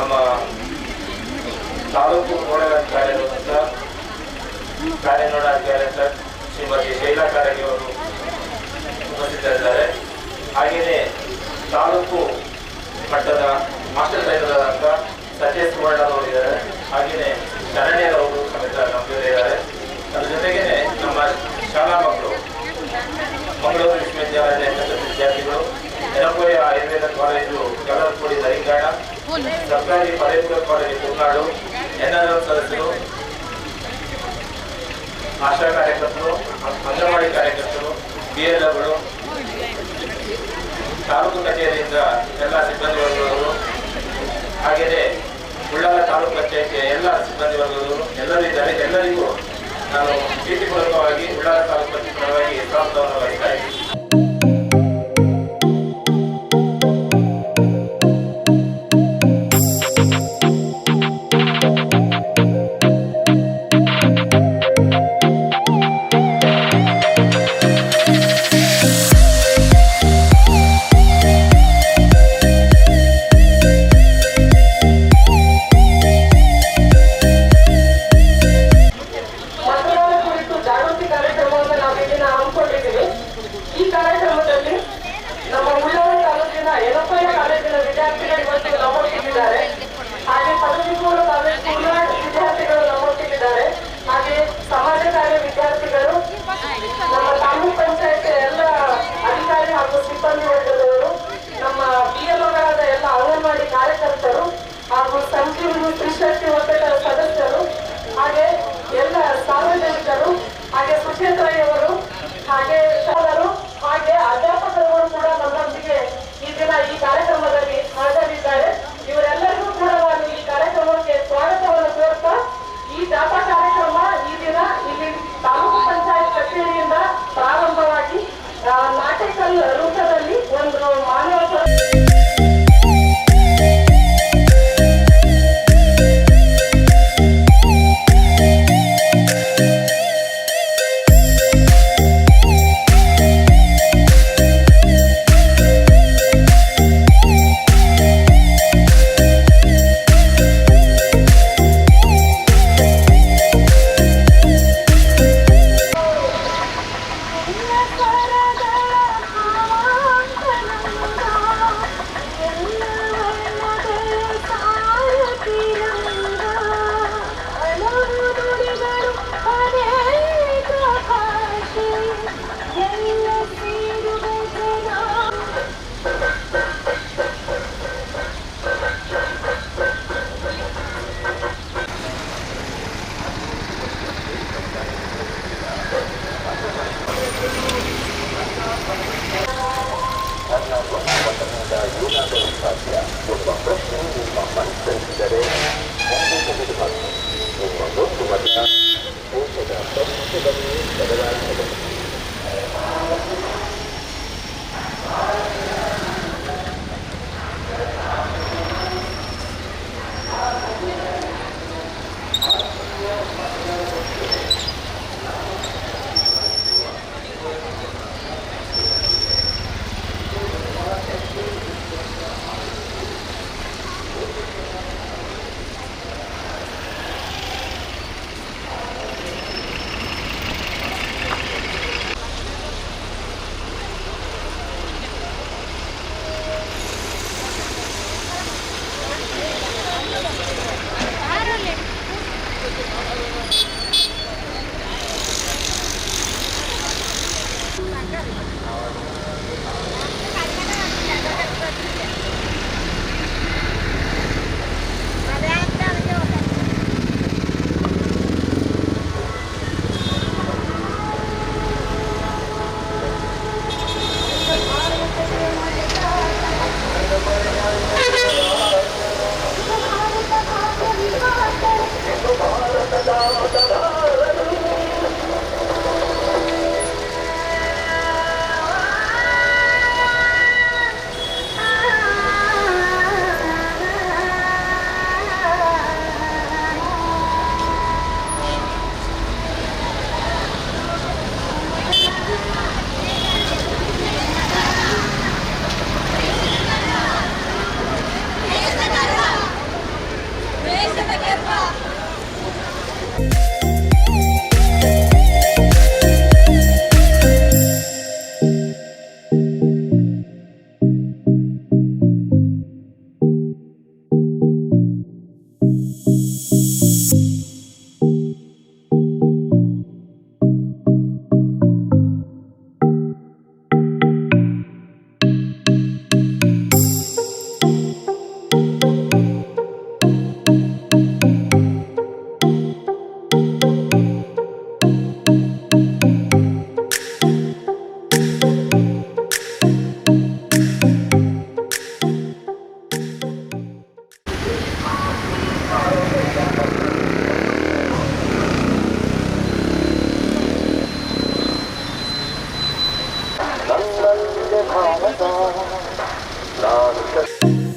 ನಮ್ಮ ತಾಲೂಕು ನೋಡಲಾಧಿಕಾರಿಯಾದಂಥ ಕಾರ್ಯನಿರ್ವಹಣಾಧಿಕಾರಿ ಸರ್ ಶ್ರೀಮತಿ ಶೈಲಾ ಕಾರಗಿ ಅವರು ಉಪಸ್ಥಿತರಿದ್ದಾರೆ. ಹಾಗೆಯೇ ತಾಲೂಕು ಮಟ್ಟದ ಮಾಸ್ಟರ್ ಟ್ರೈನರಾದಂಥ ಸತೀಶ್ ಸುವರ್ಣ ಅವರು ಇದ್ದಾರೆ. ಹಾಗೆಯೇ ಶರಣ್ಯರವರು ಸಮೇತ ನಮ್ಮ ಜೊತೆ ಇದ್ದಾರೆ. ಅದ್ರ ಜೊತೆಗೆ ನಮ್ಮ ಶಾಲಾ ಮಕ್ಕಳು, ಮಂಗಳೂರು ವಿಶ್ವವಿದ್ಯಾಲಯದ ವಿದ್ಯಾರ್ಥಿಗಳು ಯನಪೋಯ ಆಯುರ್ವೇದ ಕಾಲೇಜು ಕಲರ್ಪುಡಿ ದರಿಂಗಾಣ ಸರ್ಕಾರಿ ಪದವಿ ತುಳುನಾಡು ಎನ್ಆರ್ಎಲ್ ಸದಸ್ಯರು, ಆಶಾ ಕಾರ್ಯಕರ್ತರು, ಅಂಗನವಾಡಿ ಕಾರ್ಯಕರ್ತರು ಬಿಎಲ್ಒಗಳು ತಾಲೂಕು ಕಚೇರಿಯಿಂದ ಎಲ್ಲ ಸಿಬ್ಬಂದಿ ವರ್ಗದವರು ಹಾಗೆಯೇ ಉಳ್ಳಾಲ ತಾಲೂಕು ಕಚೇರಿಯ ಎಲ್ಲ ಸಿಬ್ಬಂದಿ ವರ್ಗದವರು ಎಲ್ಲರೂ ಇದ್ದಾರೆ. ಎಲ್ಲರಿಗೂ ನಾನು ಪ್ರೀತಿಪೂರ್ವಕವಾಗಿ ಉಳ್ಳಾಲ ತಾಲೂಕು ಪಂಚಾಯತ್ ಪರವಾಗಿ ಸ್ವಾಗತವನ್ನು ವಹಿಸ್ತಾ Gracias.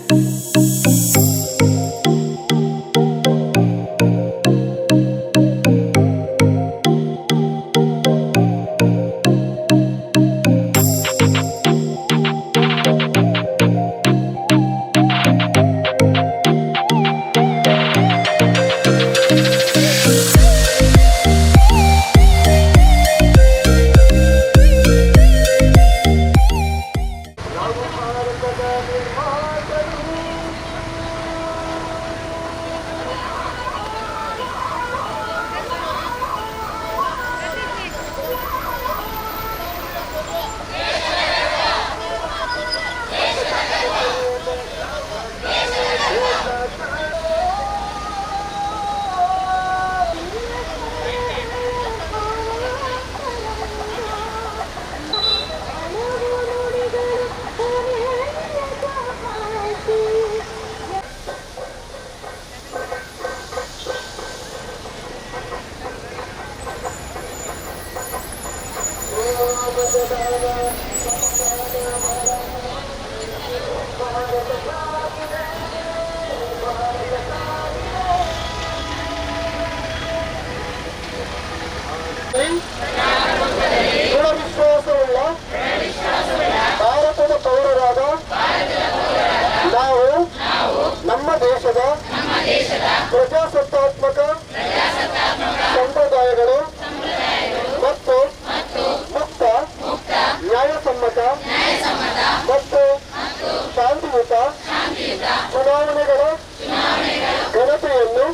ಘನತೆಯನ್ನು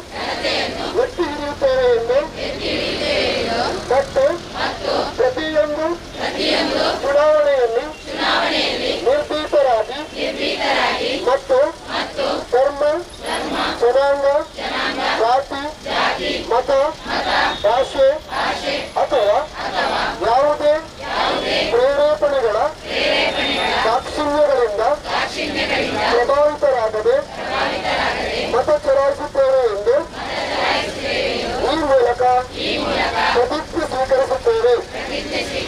ಎತ್ತಿ ಹಿಡಿಯುತ್ತೇವೆ ಎಂದು ಮತ್ತು ಪ್ರತಿಯೊಂದು ಚುನಾವಣೆಯಲ್ಲಿ ನಿರ್ಭೀತರಾಗಿ ಮತ್ತು ಧರ್ಮ ಜನಾಂಗ ಜಾತಿ ಮತ ಭಾಷೆ Este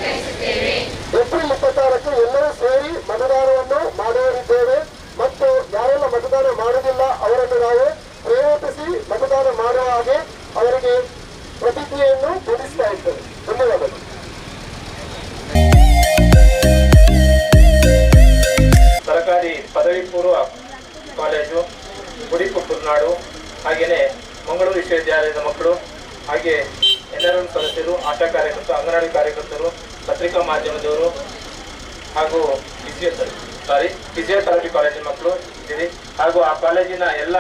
ಹಾಗೂ ಆ ಕಾಲೇಜಿನ ಎಲ್ಲ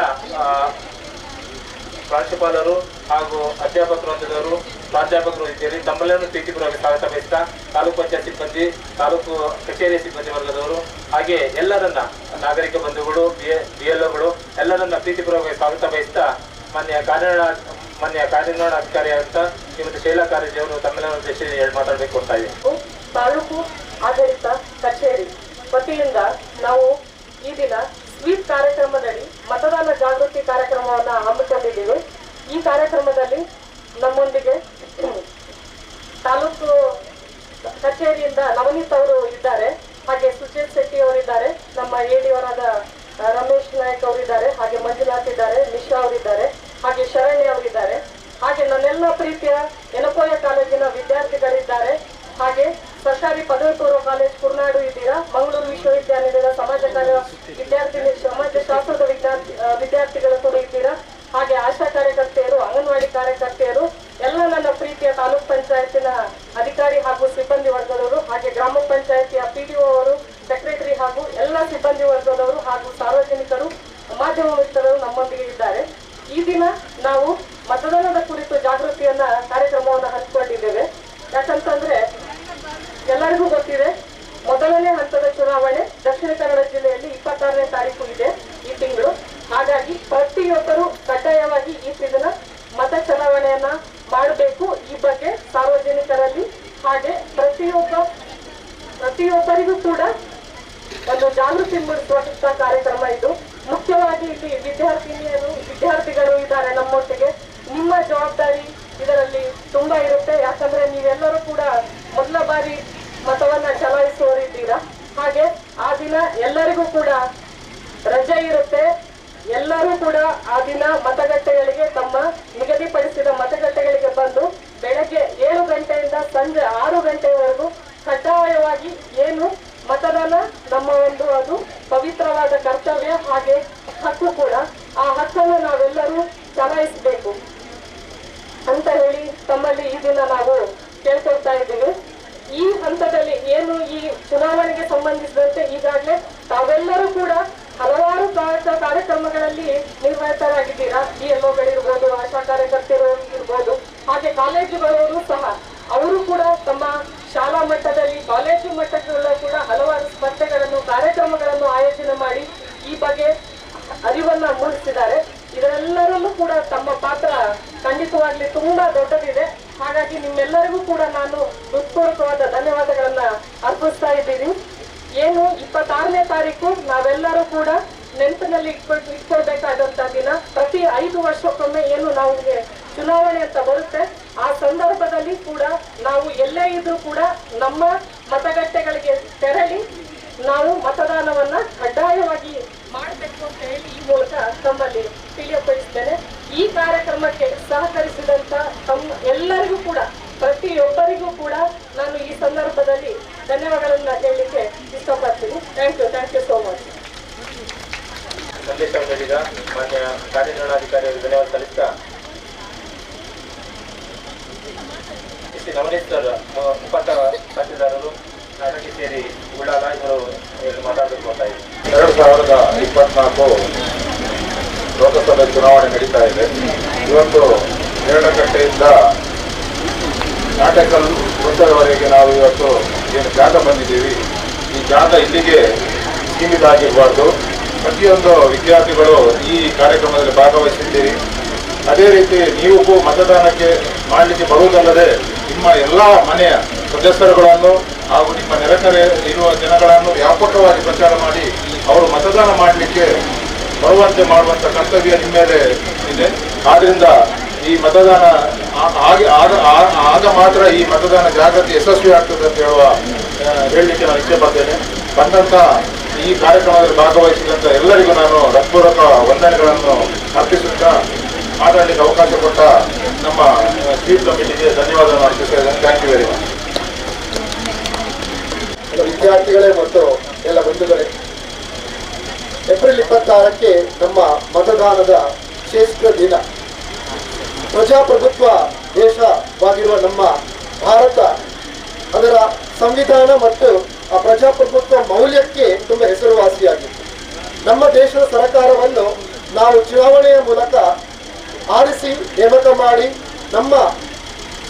ಪ್ರಾಂಶುಪಾಲರು ಹಾಗೂ ಅಧ್ಯಾಪಕ ವೃಂದದವರು ಪ್ರಾಧ್ಯಾಪಕರು ಇದ್ದೀರಿ. ತಮ್ಮೆಲ್ಲರನ್ನು ಪ್ರೀತಿಪೂರ್ವಕ ಸ್ವಾಗತ ಬಯಸ್ತಾ ತಾಲೂಕು ಪಂಚಾಯತ್ ಸಿಬ್ಬಂದಿ, ತಾಲೂಕು ಕಚೇರಿ ಸಿಬ್ಬಂದಿ ವರ್ಗದವರು, ಹಾಗೆ ಎಲ್ಲರನ್ನ, ನಾಗರಿಕ ಬಂಧುಗಳು, ಬಿ ಎಲ್ ಒಗಳು, ಎಲ್ಲರನ್ನ ಪ್ರೀತಿಪೂರ್ವಕ ಸ್ವಾಗತ ಬಯಸ್ತಾ ಮಾನ್ಯ ಕಾರ್ಯ ಮಾನ್ಯ ಕಾರ್ಯನಿರ್ವಹಣಾಧಿಕಾರಿಯಾದಂಥ ಶ್ರೀಮತಿ ಶೈಲಾ ಕಾಲೇಜಿ ಅವರು ತಮ್ಮೆಲ್ಲರ ಉದ್ದೇಶದಲ್ಲಿ ಹೇಳಿ ಮಾತಾಡಬೇಕು ಅಂತ ಇದೆ ತಾಲೂಕು ಆಡಳಿತ ಕಚೇರಿ ವತಿಯಿಂದ ನಾವು ಈ ದಿನ ಸ್ವೀಪ್ ಕಾರ್ಯಕ್ರಮದಲ್ಲಿ ಮತದಾನ ಜಾಗೃತಿ ಕಾರ್ಯಕ್ರಮವನ್ನು ಹಮ್ಮಿಕೊಂಡಿದ್ದೇವೆ. ಈ ಕಾರ್ಯಕ್ರಮದಲ್ಲಿ ನಮ್ಮೊಂದಿಗೆ ತಾಲೂಕು ಕಚೇರಿಯಿಂದ ನವನೀತ್ ಅವರು ಇದ್ದಾರೆ. ಹಾಗೆ ಸುಜೀತ್ ಶೆಟ್ಟಿ ಅವರಿದ್ದಾರೆ. ನಮ್ಮ ಎಡಿಯವರಾದ ರಮೇಶ್ ನಾಯಕ್ ಅವರಿದ್ದಾರೆ. ಹಾಗೆ ಮಂಜುನಾಥ್ ಇದ್ದಾರೆ. ಮಿಶ್ರಾ ಅವರಿದ್ದಾರೆ. ಹಾಗೆ ಶರಣ್ಯ ಅವರಿದ್ದಾರೆ. ಹಾಗೆ ನನ್ನೆಲ್ಲ ಪ್ರೀತಿಯ ಎನಪೋಯ ಕಾಲೇಜಿನ ವಿದ್ಯಾರ್ಥಿಗಳಿದ್ದಾರೆ. ಹಾಗೆ ಸರ್ಕಾರಿ ಪದವಿ ಪೂರ್ವ ಕಾಲೇಜ್ ಕುರ್ನಾಡು ಇದ್ದೀರಾ, ಮಂಗಳೂರು ವಿಶ್ವವಿದ್ಯಾನಿಲಯದ ಸಮಾಜ ಕಾರ್ಯ ವಿದ್ಯಾರ್ಥಿನಿ ಸಮಾಜ ಶಾಸ್ತ್ರದ ವಿದ್ಯಾರ್ಥಿ ವಿದ್ಯಾರ್ಥಿಗಳು ಕೂಡ ಇದ್ದೀರಾ? ಹಾಗೆ ಆಶಾ ಕಾರ್ಯಕರ್ತೆಯರು, ಅಂಗನವಾಡಿ ಕಾರ್ಯಕರ್ತೆಯರು, ಎಲ್ಲ ನನ್ನ ಪ್ರೀತಿಯ ತಾಲೂಕ್ ಪಂಚಾಯತಿನ ಅಧಿಕಾರಿ ಹಾಗೂ ಸಿಬ್ಬಂದಿ ವರ್ಗದವರು, ಹಾಗೆ ಗ್ರಾಮ ಪಂಚಾಯತಿಯ ಪಿಡಿಒ ಅವರು ಸೆಕ್ರೆಟರಿ ಹಾಗೂ ಎಲ್ಲ ಸಿಬ್ಬಂದಿ ವರ್ಗದವರು ಹಾಗೂ ಸಾರ್ವಜನಿಕರು, ಮಾಧ್ಯಮ ಮಿತ್ರರು ನಮ್ಮೊಂದಿಗೆ ಇದ್ದಾರೆ. ಈ ದಿನ ನಾವು ಮತದಾನದ ಕುರಿತು ಜಾಗೃತಿಯನ್ನ ಕಾರ್ಯಕ್ರಮವನ್ನು ಹಂಚಿಕೊಂಡಿದ್ದೇವೆ. ಯಾಕಂತಂದ್ರೆ ಎಲ್ಲರಿಗೂ ಗೊತ್ತಿದೆ ಮೊದಲನೇ ಹಂತದ ಚುನಾವಣೆ ದಕ್ಷಿಣ ಕನ್ನಡ ಜಿಲ್ಲೆಯಲ್ಲಿ ಇಪ್ಪತ್ತಾರನೇ ತಾರೀಕು ಇದೆ ಈ ತಿಂಗಳು. ಹಾಗಾಗಿ ಪ್ರತಿಯೊಬ್ಬರು ಕಡ್ಡಾಯವಾಗಿ ಈ ಸೀಸನ್ ಮತ ಚಲಾವಣೆಯನ್ನ ಮಾಡಬೇಕು ಈ ಬಗ್ಗೆ ಸಾರ್ವಜನಿಕರಲ್ಲಿ ಹಾಗೆ ಪ್ರತಿಯೊಬ್ಬ ಪ್ರತಿಯೊಬ್ಬರಿಗೂ ಕೂಡ ಒಂದು ಜಾಗೃತಿ ಮೂಡಿಸುವಂತಹ ಕಾರ್ಯಕ್ರಮ ಇದು. ಮುಖ್ಯವಾಗಿ ಇಲ್ಲಿ ವಿದ್ಯಾರ್ಥಿನಿಯರು, ವಿದ್ಯಾರ್ಥಿಗಳು ಇದ್ದಾರೆ ನಮ್ಮೊಟ್ಟಿಗೆ. ನಿಮ್ಮ ಜವಾಬ್ದಾರಿ ಇದರಲ್ಲಿ ತುಂಬಾ ಇರುತ್ತೆ. ಯಾಕಂದ್ರೆ ನೀವೆಲ್ಲರೂ ಕೂಡ ಮೊದಲ ಬಾರಿ ಮತವನ್ನ ಚಲಾಯಿಸುವವರಿದ್ದೀರಾ? ಹಾಗೆ ಆ ದಿನ ಎಲ್ಲರಿಗೂ ಕೂಡ ರಜೆ ಇರುತ್ತೆ. ಎಲ್ಲರೂ ಕೂಡ ಆ ದಿನ ಮತಗಟ್ಟೆಗಳಿಗೆ ತಮ್ಮ ನಿಗದಿಪಡಿಸಿದ ಮತಗಟ್ಟೆಗಳಿಗೆ ಬಂದು ಬೆಳಗ್ಗೆ ಏಳು ಗಂಟೆಯಿಂದ ಸಂಜೆ ಆರು ಗಂಟೆವರೆಗೂ ಕಡ್ಡಾಯವಾಗಿ ಏನು ಮತದಾನ ನಮ್ಮ ಒಂದು ಅದು ಪವಿತ್ರವಾದ ಕರ್ತವ್ಯ ಹಾಗೆ ಹಕ್ಕು ಕೂಡ. ಆ ಹಕ್ಕನ್ನು ನಾವೆಲ್ಲರೂ ಚಲಾಯಿಸಬೇಕು ಅಂತ ಹೇಳಿ ತಮ್ಮಲ್ಲಿ ಈ ದಿನ ನಾವು ಕೇಳ್ಕೊಳ್ತಾ ಇದ್ದೀವಿ. ಈ ಹಂತದಲ್ಲಿ ಏನು ಈ ಚುನಾವಣೆಗೆ ಸಂಬಂಧಿಸಿದಂತೆ ಈಗಾಗಲೇ ತಾವೆಲ್ಲರೂ ಕೂಡ ಹಲವಾರು ಕಾರ್ಯ- ಕಾರ್ಯಕ್ರಮಗಳಲ್ಲಿ ನಿರ್ವಹಿತರಾಗಿದ್ದೀರಾ? ಬಿ ಎಲ್ ಒಗಳಿರ್ಬೋದು, ಆಶಾ ಕಾರ್ಯಕರ್ತರು ಇರ್ಬೋದು, ಹಾಗೆ ಕಾಲೇಜುಗಳವರು ಸಹ. ಅವರು ಕೂಡ ತಮ್ಮ ಶಾಲಾ ಮಟ್ಟದಲ್ಲಿ, ಕಾಲೇಜು ಮಟ್ಟದಲ್ಲೂ ಕೂಡ ಹಲವಾರು ಸ್ಪರ್ಧೆಗಳನ್ನು, ಕಾರ್ಯಕ್ರಮಗಳನ್ನು ಆಯೋಜನೆ ಮಾಡಿ ಈ ಬಗ್ಗೆ ಅರಿವನ್ನ ಮೂಡಿಸಿದ್ದಾರೆ. ಇದರೆಲ್ಲರಲ್ಲೂ ಕೂಡ ತಮ್ಮ ಪಾತ್ರ ಖಂಡಿತವಾಗ್ಲಿ ತುಂಬಾ ದೊಡ್ಡದಿದೆ. ಹಾಗಾಗಿ ನಿಮ್ಮೆಲ್ಲರಿಗೂ ಕೂಡ ನಾನು ಹೃತ್ಪೂರ್ವಕವಾದ ಧನ್ಯವಾದಗಳನ್ನ ಅರ್ಪಿಸ್ತಾ ಇದ್ದೀನಿ. ಏನು, ಇಪ್ಪತ್ತಾರನೇ ತಾರೀಕು ನಾವೆಲ್ಲರೂ ಕೂಡ ನೆನಪಿನಲ್ಲಿ ಇಟ್ಕೊಳ್, ಇಟ್ಕೊಳ್ಬೇಕಾದಂತ ದಿನ. ಪ್ರತಿ ಐದು ವರ್ಷಕ್ಕೊಮ್ಮೆ ಏನು ನಾವು ಚುನಾವಣೆ ಅಂತ ಬರುತ್ತೆ. ಆ ಸಂದರ್ಭದಲ್ಲಿ ಕೂಡ ನಾವು ಎಲ್ಲೇ ಇದ್ರೂ ಕೂಡ ನಮ್ಮ ಮತಗಟ್ಟೆಗಳಿಗೆ ತೆರಳಿ ನಾವು ಮತದಾನವನ್ನ ಕಡ್ಡಾಯವಾಗಿ ಮಾಡಬೇಕು ಅಂತ ಹೇಳಿ ಈ ಮೂಲಕ ತಮ್ಮಲ್ಲಿ ತಿಳಿಯಪಡಿಸ್ತೇನೆ. ಈ ಕಾರ್ಯಕ್ರಮಕ್ಕೆ ಸಹಕರಿಸಿದಂತ ತಮ್ಮ ಎಲ್ಲರಿಗೂ ಕೂಡ ಪ್ರತಿಯೊಬ್ಬರಿಗೂ ಕೂಡ ನಾನು ಈ ಸಂದರ್ಭದಲ್ಲಿ ಧನ್ಯವಾದಗಳನ್ನ ಹೇಳಲಿಕ್ಕೆ ಇಷ್ಟಪಡ್ತೀನಿ. Thank you thank you so much ಸಂದೇಶ ನೀಡಿದ ಮಾನ್ಯ ಕಾರ್ಯನಿರ್ವಹಣಾಧಿಕಾರಿಯವರಿಗೆ ಧನ್ಯವಾದ ಸಲ್ಲಿಸ್ತಾ ಶ್ರೀ ನವನೀತ್ ಸರ್ ಮ- ಮುಖಾಂತರ ತಹಸೀಲ್ದಾರರು ನಾಟಕಿ ಸೇರಿ ಉಳ್ಳಾಲ ಇವರು ಮಾತಾಡಬೇಕು ಅಂತ ಎರಡು ಸಾವಿರದ ಇಪ್ಪತ್ನಾಲ್ಕು ಲೋಕಸಭೆ ಚುನಾವಣೆ ನಡೀತಾ ಇದೆ. ಇವತ್ತು ನೇರಳಕಟ್ಟೆಯಿಂದ ನಾಟಕಲ್ ವೃತ್ತದವರೆಗೆ ನಾವು ಇವತ್ತು ಏನು ಜಾಗ ಬಂದಿದ್ದೀವಿ. ಈ ಜಾಗ ಇಲ್ಲಿಗೆ ಸೀಮಿತ ಆಗಿರಬಾರ್ದು. ಪ್ರತಿಯೊಂದು ವಿದ್ಯಾರ್ಥಿಗಳು ಈ ಕಾರ್ಯಕ್ರಮದಲ್ಲಿ ಭಾಗವಹಿಸಿದ್ದೀರಿ. ಅದೇ ರೀತಿ ನೀವು ಮತದಾನಕ್ಕೆ ಮಾಡಲಿಕ್ಕೆ ಬರುವುದಲ್ಲದೆ ನಿಮ್ಮ ಎಲ್ಲ ಮನೆಯ ಸದಸ್ಯರುಗಳನ್ನು ಹಾಗೂ ನಿಮ್ಮ ನೆರೆಕರೆ ಇರುವ ಜನಗಳನ್ನು ವ್ಯಾಪಕವಾಗಿ ಪ್ರಚಾರ ಮಾಡಿ ಅವರು ಮತದಾನ ಮಾಡಲಿಕ್ಕೆ ಬರುವಂತೆ ಮಾಡುವಂತ ಕರ್ತವ್ಯ ನಿಮ್ಮ ಮೇಲೆ ಇದೆ. ಆದ್ರಿಂದ ಈ ಮತದಾನ ಆಗ ಮಾತ್ರ ಈ ಮತದಾನ ಜಾಗೃತಿ ಯಶಸ್ವಿ ಆಗ್ತದೆ ಅಂತ ಹೇಳುವ ಹೇಳಲಿಕ್ಕೆ ನಾನು ಇಷ್ಟಪಡ್ತೇನೆ ಪಡ್ತೇನೆ ಬಂದಂತ ಈ ಕಾರ್ಯಕ್ರಮದಲ್ಲಿ ಭಾಗವಹಿಸಿದಂತ ಎಲ್ಲರಿಗೂ ನಾನು ಹೃತ್ಪೂರ್ವಕ ವಂದನೆಗಳನ್ನು ಅರ್ಪಿಸುತ್ತಾ ಮಾತಾಡಲಿಕ್ಕೆ ಅವಕಾಶ ಕೊಟ್ಟ ನಮ್ಮ ಚೀಫ್ ಕಮಿಟಿಗೆ ಧನ್ಯವಾದವನ್ನು ಅರ್ಪಿಸ್ತಾ ಇದ್ದೇನೆ ಥ್ಯಾಂಕ್ ಯು ವೆರಿ ಮಚ್ ವಿದ್ಯಾರ್ಥಿಗಳೇ ಮತ್ತು ಎಲ್ಲ ಬಂಧುಗಳೇ ಏಪ್ರಿಲ್ ಇಪ್ಪತ್ತಾರಕ್ಕೆ ನಮ್ಮ ಮತದಾನದ ಶ್ರೇಷ್ಠ ದಿನ. ಪ್ರಜಾಪ್ರಭುತ್ವ ದೇಶವಾಗಿರುವ ನಮ್ಮ ಭಾರತ, ಅದರ ಸಂವಿಧಾನ ಮತ್ತು ಆ ಪ್ರಜಾಪ್ರಭುತ್ವ ಮೌಲ್ಯಕ್ಕೆ ತುಂಬ ಹೆಸರುವಾಸಿಯಾಗಿತ್ತು ನಮ್ಮ ದೇಶದ ಸರ್ಕಾರವನ್ನು ನಾವು ಚುನಾವಣೆಯ ಮೂಲಕ ಆರಿಸಿ ನೇಮಕ ಮಾಡಿ ನಮ್ಮ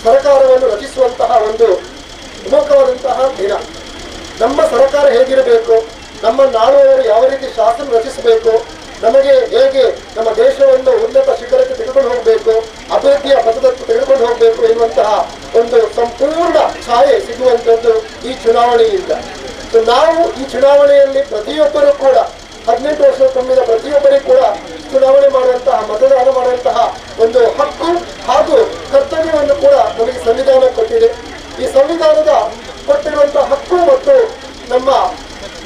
ಸರ್ಕಾರವನ್ನು ರಚಿಸುವಂತಹ ಒಂದು ಪ್ರಮುಖವಾದಂತಹ ದಿನ. ನಮ್ಮ ಸರ್ಕಾರ ಹೇಗಿರಬೇಕು? ನಮ್ಮ ನಾಡುವರು ಯಾವ ರೀತಿ ಶಾಸನ ರಚಿಸಬೇಕು, ನಮಗೆ ಹೇಗೆ ನಮ್ಮ ದೇಶವನ್ನು ಉನ್ನತ ಶಿಖರಕ್ಕೆ ತೆಗೆದುಕೊಂಡು ಹೋಗಬೇಕು, ಅಭಿವೃದ್ಧಿಯ ಪಥದತ್ತ ತೆಗೆದುಕೊಂಡು ಹೋಗಬೇಕು ಎನ್ನುವಂತಹ ಒಂದು ಸಂಪೂರ್ಣ ಛಾಯೆ ಸಿಗುವಂಥದ್ದು ಈ ಚುನಾವಣೆಯಿಂದ. ಸೊ ನಾವು ಈ ಚುನಾವಣೆಯಲ್ಲಿ ಪ್ರತಿಯೊಬ್ಬರೂ ಕೂಡ, ಹದಿನೆಂಟು ವರ್ಷದ ತುಂಬಿದ ಪ್ರತಿಯೊಬ್ಬರಿಗೂ ಕೂಡ ಚುನಾವಣೆ ಮಾಡುವಂತಹ, ಮತದಾನ ಮಾಡುವಂತಹ ಒಂದು ಹಕ್ಕು ಹಾಗೂ ಕರ್ತವ್ಯವನ್ನು ಕೂಡ ನಮಗೆ ಸಂವಿಧಾನ ಕೊಟ್ಟಿದೆ. ಈ ಸಂವಿಧಾನದ ಕೊಟ್ಟಿರುವಂತಹ ಹಕ್ಕು ಮತ್ತು ನಮ್ಮ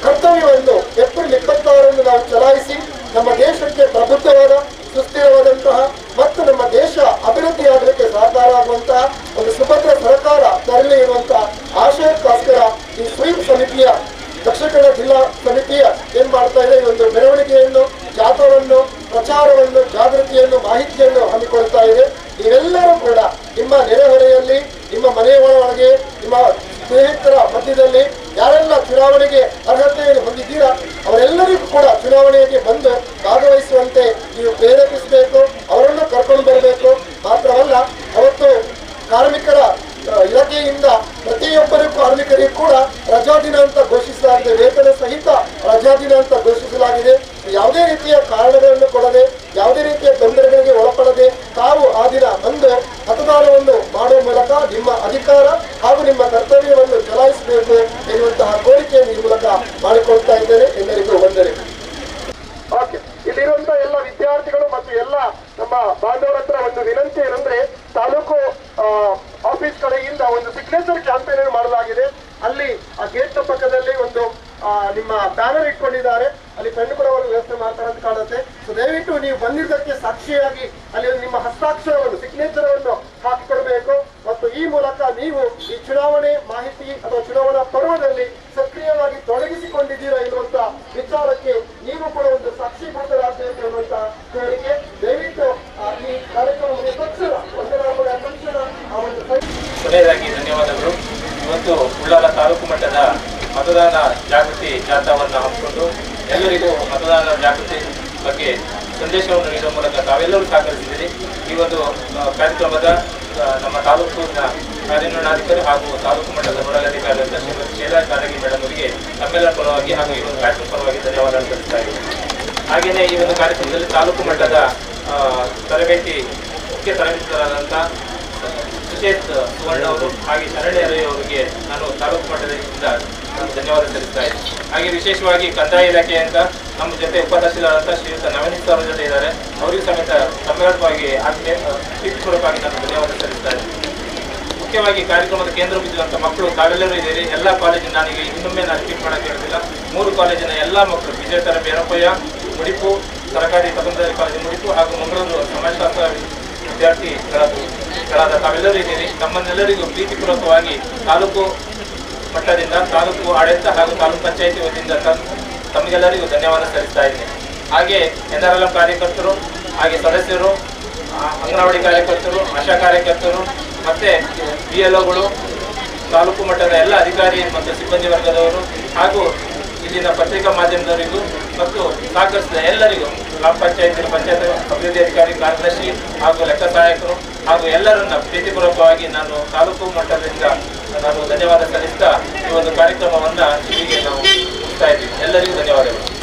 ಕರ್ತವ್ಯವನ್ನು ಏಪ್ರಿಲ್ ಇಪ್ಪತ್ತಾರನ್ನು ನಾವು ಚಲಾಯಿಸಿ ನಮ್ಮ ದೇಶಕ್ಕೆ ಪ್ರಬುದ್ಧವಾದ, ಸುಸ್ಥಿರವಾದಂತಹ ಮತ್ತು ನಮ್ಮ ದೇಶ ಅಭಿವೃದ್ಧಿಯಾಗಲಿಕ್ಕೆ ಸಹಕಾರ ಆಗುವಂತಹ ಒಂದು ಸುಭದ್ರ ಸರ್ಕಾರ ತರಲಿ ಇರುವಂತಹ ಆಶಯಕ್ಕೋಸ್ಕರ ಈ ಸ್ವೀಪ್ ಸಮಿತಿಯ, ದಕ್ಷಿಣ ಕನ್ನಡ ಜಿಲ್ಲಾ ಸಮಿತಿಯ ಏನ್ ಮಾಡ್ತಾ ಇದೆ, ಈ ಒಂದು ಮೆರವಣಿಗೆಯನ್ನು ಜಾಥವನ್ನು, ಪ್ರಚಾರವನ್ನು, ಜಾಗೃತಿಯನ್ನು, ಮಾಹಿತಿಯನ್ನು ಹಮ್ಮಿಕೊಳ್ತಾ ಇದೆ. ನೀವೆಲ್ಲರೂ ಕೂಡ ನಿಮ್ಮ ನೆರೆಹೊರೆಯಲ್ಲಿ, ನಿಮ್ಮ ಮನೆಯ ಒಳಗೆ, ನಿಮ್ಮ ಸ್ನೇಹಿತರ ಮಧ್ಯದಲ್ಲಿ ಯಾರೆಲ್ಲ ಚುನಾವಣೆಗೆ ಅರ್ಹತೆಯನ್ನು ಹೊಂದಿದ್ದೀರಾ ಅವರೆಲ್ಲರಿಗೂ ಕೂಡ ಚುನಾವಣೆಗೆ ಬಂದು ಭಾಗವಹಿಸುವಂತೆ ನೀವು ಪ್ರೇರೇಪಿಸಬೇಕು ಅವರನ್ನು ಕರ್ಕೊಂಡು ಬರಬೇಕು ಮಾತ್ರವಲ್ಲ ಅವತ್ತು ಕಾರ್ಮಿಕರ ಆ, ಇಲಾಖೆಯಿಂದ ಪ್ರತಿಯೊಬ್ಬರು ಕಾರ್ಮಿಕರಿಗೂ ಕೂಡ ರಜಾ ದಿನ ಅಂತ ಘೋಷಿಸಲಾಗಿದೆ ವೇತನ ಸಹಿತ ರಜಾ ದಿನ ಅಂತ ಘೋಷಿಸಲಾಗಿದೆ ಯಾವುದೇ ರೀತಿಯ ಕಾರಣಗಳನ್ನು ಕೊಡದೆ ಯಾವುದೇ ರೀತಿಯ ತೊಂದರೆಗಳಿಗೆ ಒಳಪಡದೆ ತಾವು ಆ ದಿನ ಬಂದು ಮತದಾನವನ್ನು ಮಾಡುವ ಮೂಲಕ ನಿಮ್ಮ ಅಧಿಕಾರ ಹಾಗೂ ನಿಮ್ಮ ಕರ್ತವ್ಯವನ್ನು ಚಲಾಯಿಸಬೇಕು ಎನ್ನುವಂತಹ ಕೋರಿಕೆಯನ್ನು ಈ ಮೂಲಕ ಮಾಡಿಕೊಳ್ತಾ ಇದ್ದೇನೆ ಎಲ್ಲರಿಗೂ ಓಕೆ, ಇಲ್ಲಿರುವಂತ ಎಲ್ಲ ವಿದ್ಯಾರ್ಥಿಗಳು ಮತ್ತು ಎಲ್ಲ ನಮ್ಮ ಬಾಂಧವರ ಹತ್ರ ಒಂದು ವಿನಂತಿ ಏನಂದ್ರೆ, ತಾಲೂಕು ಆಫೀಸ್ ಕಡೆಯಿಂದ ಒಂದು ಸಿಗ್ನೇಚರ್ ಕ್ಯಾಂಪೇನ್ ಮಾಡಲಾಗಿದೆ. ಅಲ್ಲಿ ಆ ಗೇಟ್ ಪಕ್ಕದಲ್ಲಿ ಒಂದು ನಿಮ್ಮ ಬ್ಯಾನರ್ ಇಟ್ಕೊಂಡಿದ್ದಾರೆ. ಅಲ್ಲಿ ಪೆನ್ ಕೂಡ ಅವರು ವ್ಯವಸ್ಥೆ ಮಾಡ್ತಾರೆ ಅಂತ ಕಾಣುತ್ತೆ. ಸೊ ದಯವಿಟ್ಟು ನೀವು ಬಂದಿದ್ದಕ್ಕೆ ಸಾಕ್ಷಿಯಾಗಿ ಅಲ್ಲಿ ನಿಮ್ಮ ಹಸ್ತಾಕ್ಷರವನ್ನು ಸಿಗ್ನೇಚರ್ ಅನ್ನು ಹಾಕಿಕೊಡ್ಬೇಕು. ಮತ್ತು ಈ ಮೂಲಕ ನೀವು ಈ ಚುನಾವಣೆ ಮಾಹಿತಿ ಅಥವಾ ಚುನಾವಣಾ ಪರ್ವದಲ್ಲಿ ಸಕ್ರಿಯವಾಗಿ ತೊಡಗಿಸಿಕೊಂಡಿದ್ದೀರಾ ಎನ್ನುವಂತ ವಿಚಾರಕ್ಕೆ ನೀವು ಕೂಡ ಒಂದು ಸಾಕ್ಷೀಭೂತರಾಗಬೇಕು ಎನ್ನುವಂತ ಕೋರಿಕೆ ದಯವಿಟ್ಟು ಈ ಕಾರ್ಯಕ್ರಮ ಮುಗಿದ ತಕ್ಷಣ ತಕ್ಷಣ ಆ ಒಂದು ಕೊನೆಯದಾಗಿ ಧನ್ಯವಾದಗಳು. ಇವತ್ತು ಉಳ್ಳಾಲ ತಾಲೂಕು ಮಟ್ಟದ ಮತದಾನ ಜಾಗೃತಿ ಜಾಥಾವನ್ನು ಹಮ್ಮಿಕೊಂಡು ಎಲ್ಲರಿಗೂ ಮತದಾನ ಜಾಗೃತಿ ಬಗ್ಗೆ ಸಂದೇಶವನ್ನು ನೀಡುವ ಮೂಲಕ ತಾವೆಲ್ಲರೂ ಸಹಕರಿಸಿದ್ದೀರಿ. ಈ ಒಂದು ಕಾರ್ಯಕ್ರಮದ ನಮ್ಮ ತಾಲೂಕಿನ ಕಾರ್ಯನಿರ್ವಹಣಾಧಿಕಾರಿ ಹಾಗೂ ತಾಲೂಕು ಮಟ್ಟದ ನೋಡಲಾಧಿಕಾರಿ ಅಂತ ಶ್ರೀಮತಿ ಶೈಲಾ ಕಾರಗಿ ಮೇಡಮ್ ಅವರಿಗೆ ತಮ್ಮೆಲ್ಲರ ಪರವಾಗಿ ಹಾಗೂ ಈ ಒಂದು ಕಾರ್ಯಕ್ರಮ ಪರವಾಗಿ ಧನ್ಯವಾದ ಸಲ್ಲಿಸ್ತಾ ಇದ್ದೀನಿ. ಹಾಗೆಯೇ ಈ ಒಂದು ಕಾರ್ಯಕ್ರಮದಲ್ಲಿ ತಾಲೂಕು ಮಟ್ಟದ ತರಬೇತಿ, ಮುಖ್ಯ ತರಬೇತಿದಾರರಾದಂಥ ಸುಚೇತ್ ಸುವರ್ಣ ಅವರು ಹಾಗೆ ಶರಣ್ಯ ರೈ ಅವರಿಗೆ ನಾನು ತಾಲೂಕು ಮಟ್ಟದಿಂದ ನಾನು ಧನ್ಯವಾದ ತಿಳಿಸ್ತಾ ಇದ್ದೀನಿ. ಹಾಗೆ ವಿಶೇಷವಾಗಿ ಕಂದಾಯ ಇಲಾಖೆಯಿಂದ ನಮ್ಮ ಜೊತೆ ಉಪತಹಸೀಲ್ದಾರ್ ಅಂತ ಶ್ರೀಯುತ ನವನೀತ್ ಅವರ ಜೊತೆ ಇದ್ದಾರೆ. ಅವರಿಗೂ ಸಮೇತ ಸಮ್ಮೇಳನವಾಗಿ ಆತ್ಮೀಯ ಪ್ರೀತಿಪೂರ್ವಕವಾಗಿ ನಾನು ಧನ್ಯವಾದ ಸಲ್ಲಿಸ್ತಾ ಇದ್ದೀನಿ. ಮುಖ್ಯವಾಗಿ ಕಾರ್ಯಕ್ರಮದ ಕೇಂದ್ರ ಬಿದ್ದಿರುವಂಥ ಮಕ್ಕಳು ತಾವೆಲ್ಲರೂ ಇದ್ದೀರಿ. ಎಲ್ಲ ಕಾಲೇಜಿನ ನನಗೆ ಇನ್ನೊಮ್ಮೆ ನಾನು ರಿಪೀಟ್ ಮಾಡೋಕ್ಕೆ ಹೇಳೋದಿಲ್ಲ ಮೂರು ಕಾಲೇಜಿನ ಎಲ್ಲ ಮಕ್ಕಳು ವಿಜಯತರ ಬೇರಪ್ಪಯ್ಯ ಮುಡಿಪು, ಸರ್ಕಾರಿ ಪದವಿ ಕಾಲೇಜು ಮುಡಿಪು ಹಾಗೂ ಮಂಗಳೂರು ಸಮಾಜಶಾಸ್ತ್ರ ವಿದ್ಯಾರ್ಥಿಗಳಾದ ತಾವೆಲ್ಲರೂ ಇದ್ದೀರಿ. ನಮ್ಮನ್ನೆಲ್ಲರಿಗೂ ಪ್ರೀತಿಪೂರ್ವಕವಾಗಿ ತಾಲೂಕು ಮಟ್ಟದಿಂದ ತಾಲೂಕು ಆಡಳಿತ ಹಾಗೂ ತಾಲೂಕು ಪಂಚಾಯಿತಿ ವತಿಯಿಂದ ತಮ್- ತಮಗೆಲ್ಲರಿಗೂ ಧನ್ಯವಾದ ಸಲ್ಲಿಸ್ತಾ ಇದ್ದೀನಿ. ಹಾಗೆ ಎನ್ ಕಾರ್ಯಕರ್ತರು, ಹಾಗೆ ಸದಸ್ಯರು ಅಂಗನವಾಡಿ ಕಾರ್ಯಕರ್ತರು, ಆಶಾ ಕಾರ್ಯಕರ್ತರು, ಮತ್ತೆ ಬಿ ಎಲ್ ಒಗಳು, ತಾಲೂಕು ಮಟ್ಟದ ಎಲ್ಲ ಅಧಿಕಾರಿ ಮತ್ತು ಸಿಬ್ಬಂದಿ ವರ್ಗದವರು ಹಾಗೂ ಇಲ್ಲಿನ ಪತ್ರಿಕಾ ಮಾಧ್ಯಮದವರಿಗೂ ಮತ್ತು ಸಹಕರಿಸಿದ ಎಲ್ಲರಿಗೂ ಗ್ರಾಮ ಪಂಚಾಯತ್ ಪಂಚಾಯತ್ ಅಭಿವೃದ್ಧಿ ಅಧಿಕಾರಿ ಕಾರ್ಯದರ್ಶಿ ಹಾಗೂ ಲೆಕ್ಕ ಸಹಾಯಕರು ಹಾಗೂ ಎಲ್ಲರನ್ನ ಪ್ರೀತಿಪೂರ್ವಕವಾಗಿ ನಾನು ತಾಲೂಕು ಮಟ್ಟದಿಂದ ನಾನು ಧನ್ಯವಾದ ಸಲ್ಲಿಸ್ತಾ ಈ ಒಂದು ಕಾರ್ಯಕ್ರಮವನ್ನ ಇಲ್ಲಿಗೆ ನಾವು ಮುಗಿಸ್ತಾ ಇದ್ದೀವಿ. ಎಲ್ಲರಿಗೂ ಧನ್ಯವಾದಗಳು.